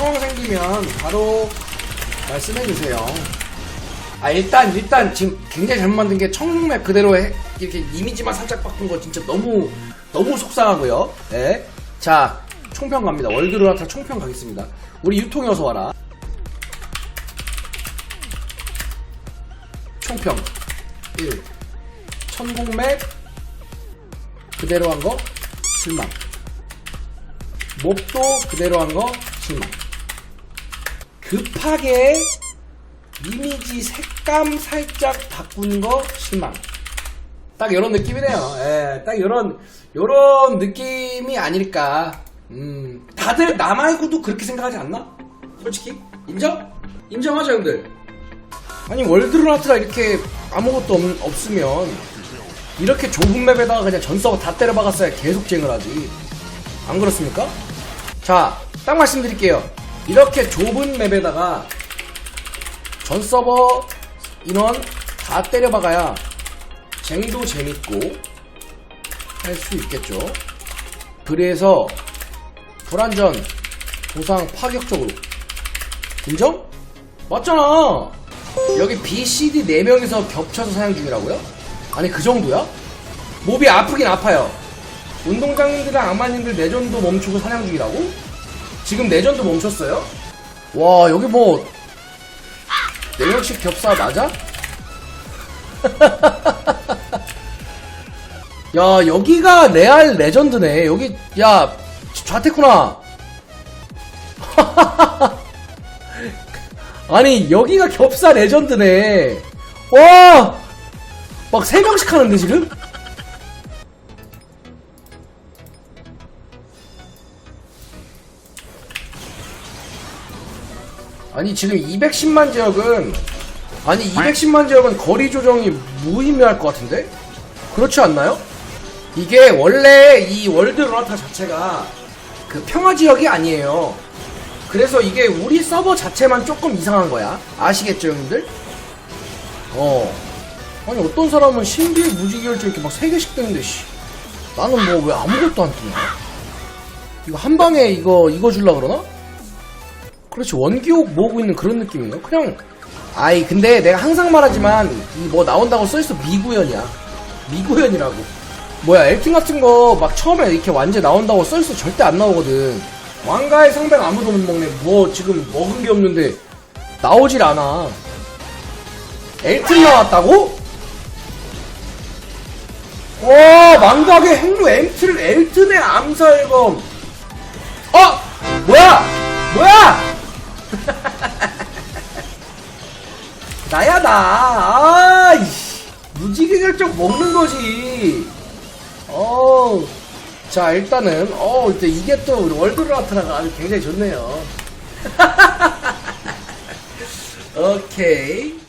있으면 바로 말씀해 주세요. 아, 일단, 일단, 지금 굉장히 잘못 만든 게 청룡맵 그대로 해, 이렇게 이미지만 살짝 바꾼 거 진짜 너무, 너무 속상하고요. 예. 자, 총평 갑니다. 월드로나타 총평 가겠습니다. 우리 유통이 어서 와라. 총평 1. 천공맵 그대로 한 거 실망. 몹도 그대로 한 거 실망. 급하게 이미지 색감 살짝 바꾼 거 실망. 딱 이런 느낌이네요. 예, 딱 이런 이런 느낌이 아닐까. 음, 다들 나 말고도 그렇게 생각하지 않나? 솔직히 인정? 인정하죠, 형들. 아니 월드로나트가 이렇게 아무것도 없, 없으면 이렇게 좁은 맵에다가 그냥 전 서버 다 때려박았어야 계속 쟁을 하지. 안 그렇습니까? 자, 딱 말씀드릴게요. 이렇게 좁은 맵에다가 전 서버 인원 다 때려박아야 쟁도 재밌고 할 수 있겠죠. 그래서 불안전 보상 파격적으로 인정? 맞잖아. 여기 B, C, D 4명이서 겹쳐서 사냥 중이라고요? 아니 그 정도야? 몹이 아프긴 아파요. 운동장님들이랑 악마님들 내전도 멈추고 사냥 중이라고? 지금 내전도 멈췄어요? 와 여기 뭐 4명씩 겹사 맞아? 야 여기가 레알 레전드네 여기 야 좌테쿠나 아니 여기가 겹사 레전드네 와막 3명씩 하는데 지금? 아니 지금 210만 지역은 아니 210만 지역은 거리 조정이 무의미할 것 같은데? 그렇지 않나요? 이게 원래 이 월드 러너타 자체가 그 평화 지역이 아니에요. 그래서 이게 우리 서버 자체만 조금 이상한 거야. 아시겠죠, 형님들? 어. 아니 어떤 사람은 신비의 무지개열쇠 이렇게 막 3개씩 뜨는데 씨. 나는 뭐 왜 아무것도 안 뜨냐? 이거 한 방에 이거 이거 줄라 그러나? 그렇지 원기옥 모으고 있는 그런 느낌이에요. 그냥 아이 근데 내가 항상 말하지만 이 뭐 나온다고 써있어 미구현이야. 미구현이라고. 뭐야 엘팅 같은 거 막 처음에 이렇게 완전 나온다고 써있어 절대 안 나오거든. 왕가의 상백 아무도 못 먹네. 뭐 지금 먹은 게 없는데 나오질 않아. 엘튼 나왔다고? 와 망각의 행루 엘튼 엘튼의 암살검. 어 뭐야 뭐야? 나야 나. 아이씨. 무지개 결정 먹는 거지. 어. 자 일단은 어 이제 이게 또 우리 월드라트라가 아주 굉장히 좋네요. 오케이.